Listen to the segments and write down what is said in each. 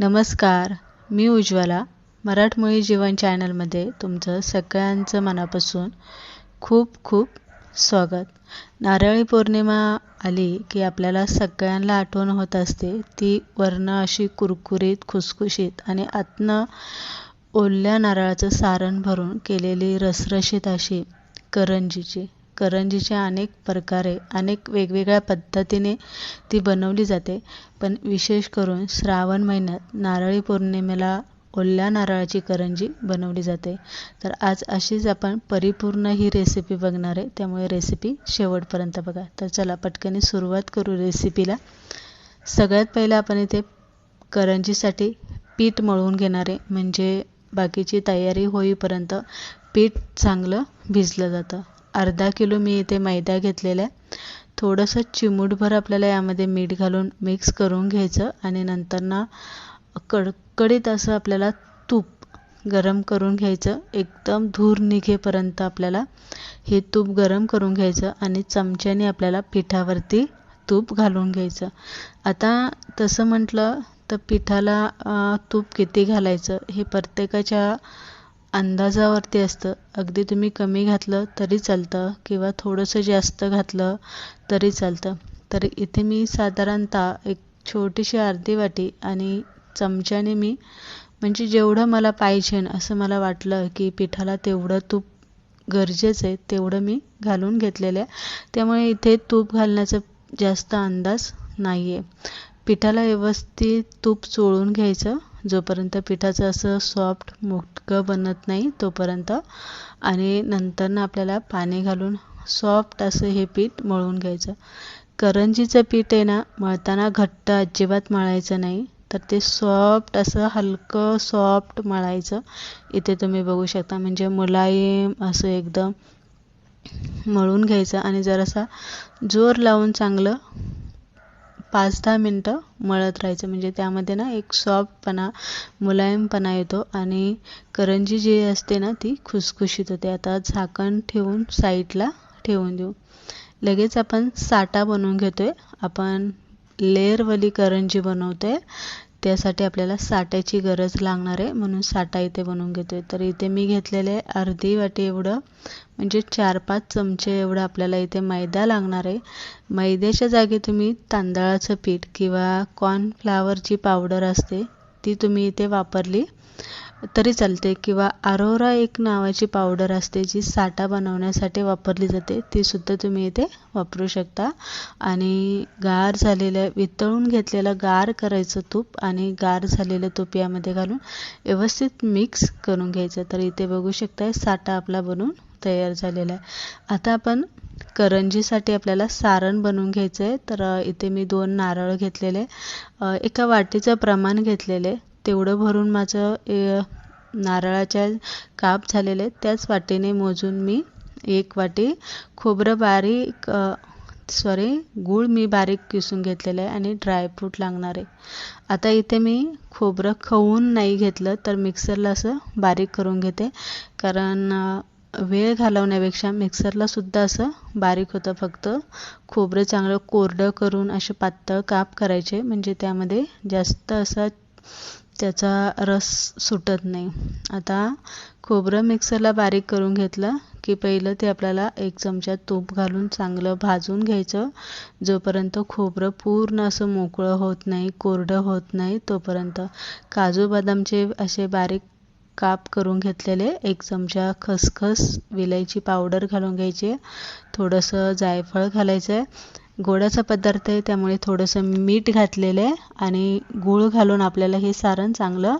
नमस्कार मी उज्ज्वला. मराठमोळी जीवन चॅनलमध्ये तुमचं सगळ्यांचं मनापासून खूप खूप स्वागत. नारळी पौर्णिमा आली की आपल्याला सगळ्यांना आठवण होत असते. ती वर्ण अशी कुरकुरीत खुसखुशीत आणि आतनं ओल्या नारळाचं सारण भरून केलेली रसरशीत अशी करंजीची. करंजीच्या अनेक प्रकारे अनेक वेगवेगळ्या पद्धतीने ती बनवली जाते. पण विशेष करून श्रावण महिन्यात नारळी पौर्णिमेला ओल्या नारळाची करंजी बनवली जाते. तर आज अशीच आपण परिपूर्ण ही रेसिपी बघणार आहे. त्यामुळे रेसिपी शेवटपर्यंत बघा. तर चला पटकनी सुरुवात करू रेसिपीला सगळ्यात पहिलं आपण इथे करंजीसाठी पीठ मळून घेणार आहे. म्हणजे बाकीची तयारी होईपर्यंत पीठ चांगलं भिजलं जातं. अर्धा किलो मी इथे मैदा घेतलेला आहे. थोडंसं चिमूटभर आपल्याला यामध्ये मीठ घालून मिक्स करून घ्यायचं आणि नंतर ना कडकडीत असं आपल्याला तूप गरम करून घ्यायचं. एकदम धूर निघेपर्यंत आपल्याला हे तूप गरम करून घ्यायचं आणि चमच्याने आपल्याला पिठावरती तूप घालून घ्यायचं. आता तसं म्हटलं तर पिठाला तूप किती घालायचं हे प्रत्येकाच्या अंदाजावरती असतं. अगदी तुम्ही कमी घातलं तरी चालतं किंवा थोडंसं जास्त घातलं तरी चालतं. तर इथे मी साधारणतः एक छोटीशी अर्धी वाटी आणि चमच्याने मी म्हणजे जेवढं मला पाहिजे असं मला वाटलं की पिठाला तेवढं तूप गरजेचं आहे तेवढं मी घालून घेतलेलं आहे. त्यामुळे इथे तूप घालण्याचा जास्त अंदाज नाही आहे पिठाला व्यवस्थित तूप चोळून घ्यायचं जोपर्यंत पिठाचं असं सॉफ्ट बनत नाही तोपर्यंत. आणि नंतरनं आपल्याला पाणी घालून सॉफ्ट असं हे पीठ मळून घ्यायचं. करंजीचं पीठ आहे ना मळताना घट्ट अजिबात मळायचं नाही. तर ते सॉफ्ट असं हलकं सॉफ्ट मळायचं. इथे तुम्ही बघू शकता म्हणजे मुलायम असं एकदम मळून घ्यायचं. आणि जरासा जोर लावून चांगलं पाच दहा मिनटं मळत राहायचं. म्हणजे त्यामध्ये ना एक सॉफ्टपणा मुलायमपणा येतो आणि करंजी जी असते ना ती खुसखुशीत होते. आता झाकण ठेवून साईडला ठेवून देऊ. लगेच आपण साठा बनवून घेतोय. आपण लेअरवाली करंजी बनवतोय. त्यासाठी आपल्याला साठ्याची गरज लागणार आहे. म्हणून साठा इथे बनवून घेतो आहे तर इथे मी घेतलेले अर्धी वाटी एवढं म्हणजे चार पाच चमचे एवढं आपल्याला इथे मैदा लागणार आहे. मैद्याच्या जागी तुम्ही तांदळाचं पीठ किंवा कॉर्नफ्लावरची पावडर असते ती तुम्ही इथे वापरली. तरी चालते किंवा आरोरा एक नावाची पावडर असते जी साठा बनवण्यासाठी वापरली जाते. ती सुद्धा तुम्ही इथे वापरू शकता. आणि गार झालेलं वितळून घेतलेलं गार करायचं तूप आणि गार झालेलं तूप यामध्ये घालून व्यवस्थित मिक्स करून घ्यायचं. तर इथे बघू शकता साठा आपला बनवून तयार झालेला आहे. आता आपण करंजीसाठी आपल्याला सारण बनवून घ्यायचं आहे तर इथे मी दोन नारळ घेतलेले. एका वाटीचं प्रमाण घेतलेले. तेवढं भरून माझं नारळाच्या काप झालेले त्याच वाटीने मोजून मी एक वाटी खोबरं बारीक सॉरी गूळ मी बारीक किसून घेतलेलं आहे आणि ड्रायफ्रूट लागणार आहे. आता इथे मी खोबरं खवून नाही घेतलं तर मिक्सरला असं बारीक करून घेते. कारण वेळ घालवण्यापेक्षा मिक्सरला सुद्धा असं बारीक होतं फक्त. खोबरं चांगलं कोरडं करून असे पातळ काप करायचे म्हणजे त्यामध्ये जास्त असा त्याचा रस सुटत नाही. आता खोबरं मिक्सरला बारीक करून घेतलं की पहिलं ते आपल्याला एक चमचा तूप घालून चांगलं भाजून घ्यायचं. जोपर्यंत खोबरं पूर्ण असं मोकळं होत नाही कोरडं होत नाही तोपर्यंत काजू बदामचे असे बारीक काप करून घेतलेले एक चमचा खसखस विलायची पावडर घालून घ्यायची. थोडंसं जायफळ घालायचं आहे गोडाचा पदार्थ आहे त्यामुळे थोडंसं मीठ घातलेलं आहे आणि गूळ घालून आपल्याला हे सारण चांगलं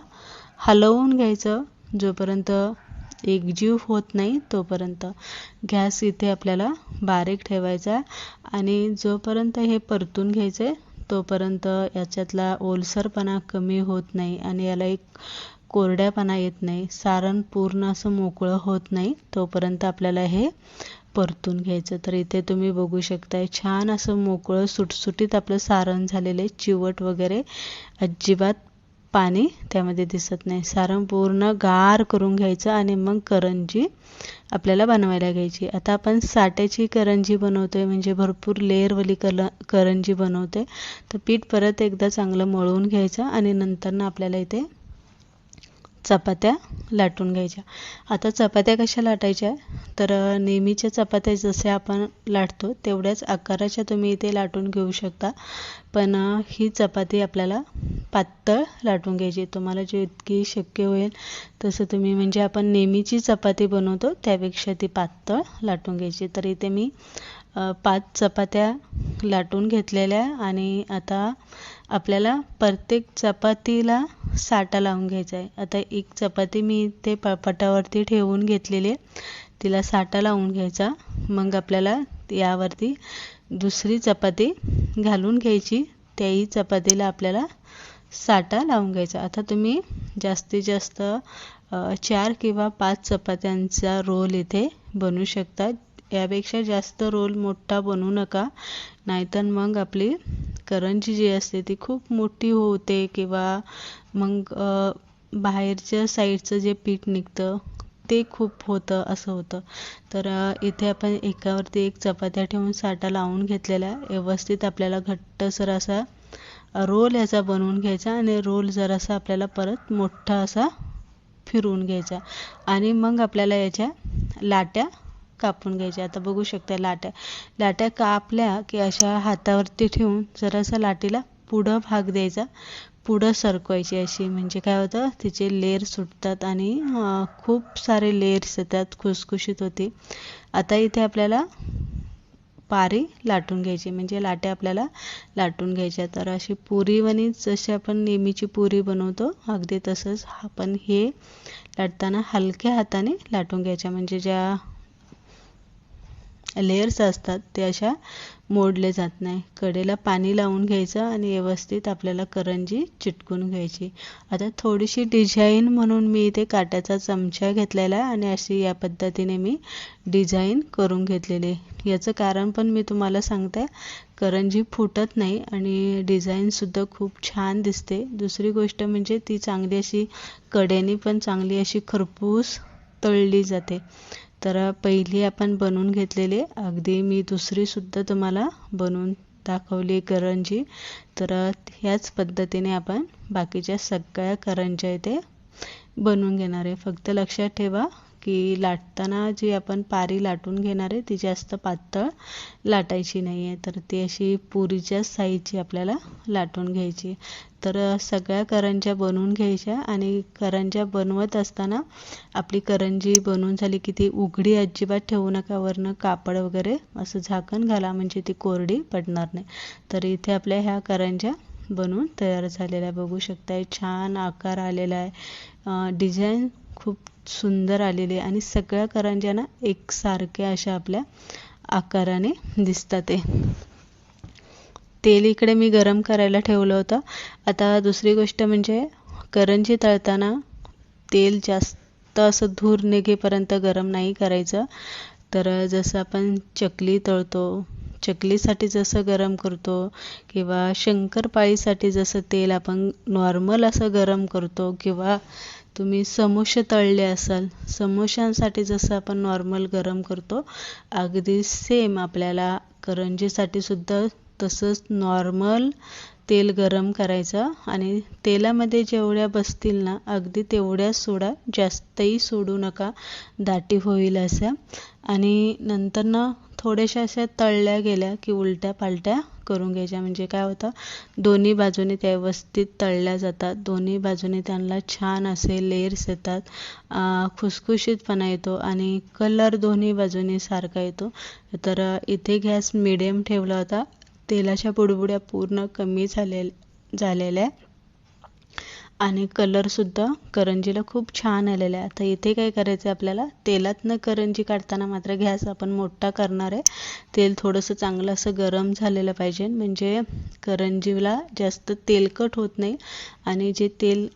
हलवून घ्यायचं. जोपर्यंत एकजीव होत नाही तोपर्यंत गॅस इथे आपल्याला बारीक ठेवायचा आणि जोपर्यंत हे परतून घ्यायचं आहे तोपर्यंत याच्यातला ओलसरपणा कमी होत नाही आणि याला एक कोरड्यापणा येत नाही. सारण पूर्ण असं मोकळं होत नाही तोपर्यंत आपल्याला हे परतून घ्यायचं. तर इथे तुम्ही बघू शकताय छान असं मोकळं सुटसुटीत आपलं सारण झालेलं आहे. चिवट वगैरे अजिबात पाणी त्यामध्ये दिसत नाही. सारण पूर्ण गार करून घ्यायचं आणि मग करंजी आपल्याला बनवायला घ्यायची. आता आपण साट्याची करंजी बनवतोय म्हणजे भरपूर लेअरवाली कल करंजी बनवते तर पीठ परत एकदा चांगलं मळून घ्यायचं आणि नंतर आपल्याला इथे चपात्या लाटून घ्यायच्या. आता चपात्या कशा लाटायच्या? तर नेहमीच्या चपात्या जसे आपण लाटतो तेवढ्याच आकाराच्या तुम्ही इथे लाटून घेऊ शकता. पण ही चपाती आपल्याला पातळ लाटून घ्यायची. तुम्हाला जे इतकी शक्य होईल तसं तुम्ही म्हणजे आपण नेहमीची चपाती बनवतो त्यापेक्षा ती पातळ लाटून घ्यायची. तर इथे मी पाच चपात्या लाटून घेतलेल्या आणि आता आपल्याला प्रत्येक चपातीला साटा लावून घ्यायचा आहे. आता एक चपाती मी ते पटावरती ठेवून घेतलेली आहे. तिला साटा लावून घ्यायचा. मग आपल्याला यावरती दुसरी चपाती घालून घ्यायची. त्याही चपातीला आपल्याला साटा लावून घ्यायचा. आता तुम्ही जास्तीत जास्त चार किंवा पाच चपात्यांचा रोल इथे बनवू शकता. यापेक्षा जास्त रोल मोठा बनवू नका. नाहीतर मग आपली करंजी जी असते ती खूप मोठी होते किंवा मग बाहेरच्या साईडचं जे पीठ निघतं ते खूप होतं असं होतं. तर इथे आपण एकावरती एक चपात्या ठेवून साठा लावून घेतलेला व्यवस्थित आपल्याला घट्टसर असा रोल याचा बनवून घ्यायचा आणि रोल जरासा आपल्याला परत मोठा असा फिरवून घ्यायचा. आणि मग आपल्याला याच्या लाट्या कापून घ्यायच्या आता बघू शकता लाट्या लाट्या कापल्या की अशा हातावरती ठेवून जरासा लाटीला पुढं भाग द्यायचा. पुढं सरकवायची अशी. म्हणजे काय होतं? तिचे लेअर सुटतात आणि खूप सारे लेअर्स येतात. खुसखुशीत होते. आता इथे आपल्याला पारी लाटून घ्यायची. म्हणजे लाट्या आपल्याला लाटून घ्यायच्या. तर अशी पुरीवणीच जशी आपण नेहमीची पुरी बनवतो अगदी तसंच आपण हे लाटताना हलक्या हाताने लाटून घ्यायच्या. म्हणजे ज्या लेयर्स असतात ते अशा मोडले जात नाही. कडेला पाणी लावून घ्यायचं आणि व्यवस्थित आपल्याला करंजी चिटकून घ्यायची. आता थोडीशी डिझाईन म्हणून मी इथे काट्याचा चमचा घेतलेला आहे आणि अशी या पद्धतीने मी डिझाईन करून घेतलेली याचं कारण पण मी तुम्हाला सांगते करंजी फुटत नाही आणि डिझाईनसुद्धा खूप छान दिसते. दुसरी गोष्ट म्हणजे ती चांगली अशी कडेने पण चांगली अशी खरपूस तळली जाते. तर पहिली आपण बनवून घेतलेली अगदी मी दुसरीसुद्धा तुम्हाला बनवून दाखवली करंजी. तर ह्याच पद्धतीने आपण बाकीच्या सगळ्या करंज्या इथे बनवून घेणार आहे. फक्त लक्षात ठेवा की लाटताना जी आपण पारी लाटून घेणार आहे ती जास्त पातळ लाटायची नाही आहे. तर ती अशी पुरीच्या साईजची आपल्याला लाटून घ्यायची तर सगळ्या करंज्या बनवून घ्यायच्या आणि करंज्या बनवत असताना आपली करंजी बनवून झाली की ती उघडी अजिबात ठेवू नका वरनं कापड वगैरे असं झाकण घाला म्हणजे ती कोरडी पडणार नाही. तर इथे आपल्या ह्या करंज्या बनवून तयार झालेल्या बघू शकताय छान आकार आलेला आहे. डिझाईन खूप सुंदर आलेले आणि सगळ्या करंज्या एकसारख्या अशा आपल्या आकाराने दिसतात ते तेल इकडे मी गरम करायला ठेवलं होतं. आता दुसरी गोष्ट म्हणजे करंजी तळताना तेल जास्त असं धूर निघेपर्यंत गरम नाही करायचं. तर जसं आपण चकली तळतो चकलीसाठी जसं गरम करतो किंवा शंकरपाळीसाठी जसं तेल आपण नॉर्मल असं गरम करतो किंवा तुम्ही समोसे तळले असाल. समोश्यांसाठी जसं आपण नॉर्मल गरम करतो अगदी सेम आपल्याला करंजीसाठी सुद्धा तसंच नॉर्मल तेल गरम करायचं आणि तेलामध्ये जेवढ्या बसतील ना अगदी तेवढ्याच सोडा जास्तही सोडू नका दाटी होईल अशा आणि नंतर ना थोड्याशा अशा तळल्या गेल्या की उलट्या पालट्या करून घ्यायच्या. म्हणजे काय होतं दोन्ही बाजूने त्या व्यवस्थित तळल्या जातात. दोन्ही बाजूने त्यांना छान असे लेयर्स येतात. खुसखुशीतपणा येतो आणि कलर दोन्ही बाजूने सारखा येतो. तर इथे गॅस मिडियम ठेवला होता. तेलाच्या बुडबुड्या पूर्ण कमी झाले झालेल्या आणि कलरसुद्धा करंजीला खूप छान आलेला आहे. आता इथे काय करायचं आहे आपल्याला? तेलातनं करंजी काढताना मात्र गॅस आपण मोठा करणार आहे. तेल थोडंसं चांगलं असं गरम झालेलं पाहिजे. म्हणजे करंजीला जास्त तेलकट होत नाही. आणि जे तेल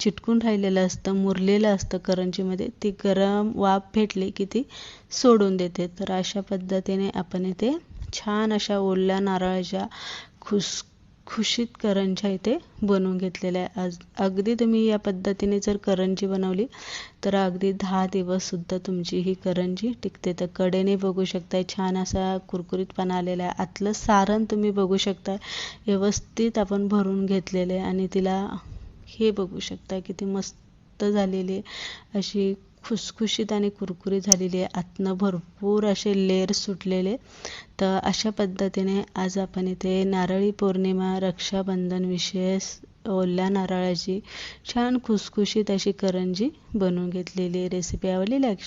चिटकून राहिलेलं असतं मुरलेलं असतं करंजीमध्ये ती गरम वाफ भेटली की ती सोडून देते. तर अशा पद्धतीने आपण इथे छान अशा ओल्या नारळाच्या खुस खुशीत करंज्या इथे बनवून घेतलेल्या आहे. आज अगदी तुम्ही या पद्धतीने जर करंजी बनवली तर अगदी दहा दिवससुद्धा तुमची ही करंजी टिकते. तर कडेने बघू शकताय छान असा कुरकुरीतपणा आलेला आहे. आतलं सारण तुम्ही बघू शकता व्यवस्थित आपण भरून घेतलेले आणि तिला हे बघू शकता किती मस्त झालेली अशी खुसखुशीत आणि कुरकुरीत झालेली आहे आतनं भरपूर असे लेअर सुटलेले. तर अशा पद्धतीने आज आपण इथे नारळी पौर्णिमा रक्षाबंधन विशेष ओल्या नारळाची छान खुसखुशीत अशी करंजी बनवून घेतलेली रेसिपी आवडली? लक्ष